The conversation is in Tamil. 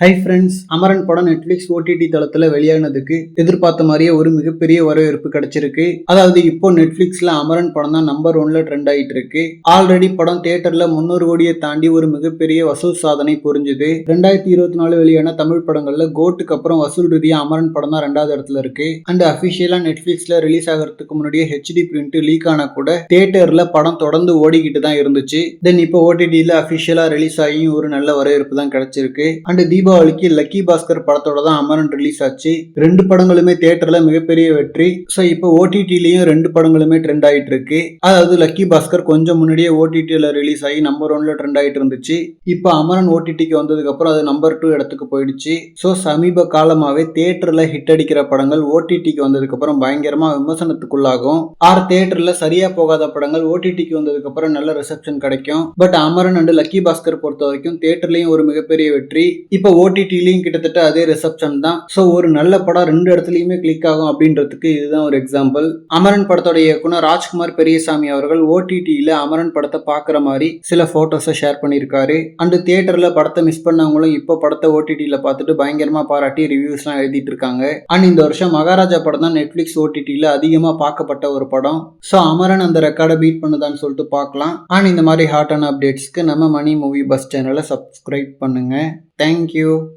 ஹை ஃப்ரெண்ட்ஸ் அமரன் படம் நெட்ஃப்ளிக்ஸ் ஓடிடி தளத்தில் வெளியானதுக்கு எதிர்பார்த்த மாதிரியே ஒரு மிகப்பெரிய வரவேற்பு கிடைச்சிருக்கு. அதாவது இப்போ நெட்ஃப்ளிக்ஸில் அமரன் படம் தான் நம்பர் ஒன்ல ட்ரெண்ட் ஆகிட்டு இருக்கு ஆல்ரெடி படம் தியேட்டரில் முன்னூறு கோடியை தாண்டி ஒரு மிகப்பெரிய வசூல் சாதனை புரிஞ்சுது. ரெண்டாயிரத்தி இருபத்தி நாலு வெளியான தமிழ் படங்களில் கோட்டுக்கு அப்புறம் வசூல் ரீதியாக அமரன் படம் தான் ரெண்டாவது இடத்துல இருக்கு. அண்ட் அஃபிஷியலாக நெட்ஃப்ளிக்ஸில் ரிலீஸ் ஆகிறதுக்கு முன்னாடியே ஹெச்டி பிரிண்ட் லீக் ஆனா கூட தியேட்டரில் படம் தொடர்ந்து ஓடிக்கிட்டு தான் இருந்துச்சு. தென் இப்போ ஓடிடியில் அஃபிஷியலாக ரிலீஸ் ஆகியும் ஒரு நல்ல வரவேற்பு தான் கிடைச்சிருக்கு. அண்ட் தீபாவளிக்கு லக்கி பாஸ்கர் படத்தோட தான் அமரன் ரிலீஸ் ஆச்சு. ரெண்டு படங்களுமே தியேட்டரில் மிகப்பெரிய வெற்றி. ஸோ இப்போ ஓடிடிலையும் ரெண்டு படங்களுமே ட்ரெண்ட் ஆகிட்டு இருக்கு. அதாவது லக்கி பாஸ்கர் கொஞ்சம் முன்னாடியே ஓடிடியில் ரிலீஸ் ஆகி நம்பர் ஒன்ல ட்ரெண்ட் ஆகிட்டு இருந்துச்சு. இப்போ அமரன் ஓடிடிக்கு வந்ததுக்கு அப்புறம் அது நம்பர் டூ இடத்துக்கு போயிடுச்சு. ஸோ சமீப காலமாகவே தேட்டரில் ஹிட் அடிக்கிற படங்கள் ஓடிடிக்கு வந்ததுக்கு அப்புறம் பயங்கரமா விமர்சனத்துக்குள்ளாகும். ஆர் தியேட்டர்ல சரியா போகாத படங்கள் ஓடிடிக்கு வந்ததுக்கு அப்புறம் நல்ல ரிசப்ஷன் கிடைக்கும். But Amaran and lucky Bhaskar பொறுத்த வரைக்கும் தியேட்டர்லயும் ஒரு மிகப்பெரிய வெற்றி. இப்போ ஓடிடிலையும் கிட்டத்தட்ட அதே ரிசப்ஷன் தான். ஸோ ஒரு நல்ல படம் ரெண்டு இடத்துலையுமே கிளிக் ஆகும் அப்படின்றதுக்கு இதுதான் ஒரு எக்ஸாம்பிள் அமரன் படத்தோட இயக்குனர் ராஜ்குமார் பெரியசாமி அவர்கள் ஓடிடியில் அமரன் படத்தை பார்க்குற மாதிரி சில ஃபோட்டோஸை ஷேர் பண்ணியிருக்காரு. அண்டு தியேட்டரில் படத்தை மிஸ் பண்ணவங்களும் இப்போ படத்தை ஓடிடியில் பார்த்துட்டு பயங்கரமாக பாராட்டி ரிவ்யூஸ்லாம் எழுதிட்டு இருக்காங்க. அண்ட் இந்த வருஷம் மகாராஜா படம் தான் நெட்ஃப்ளிக்ஸ் ஓடிடியில் அதிகமாக பார்க்கப்பட்ட ஒரு படம். ஸோ அமரன் அந்த ரெக்கார்டை பீட் பண்ணுதான்னு சொல்லிட்டு பார்க்கலாம். அண்ட் இந்த மாதிரி ஹாட்டான அப்டேட்ஸ்க்கு நம்ம மணி மூவி பஸ் சேனலை சப்ஸ்கிரைப் Thank you.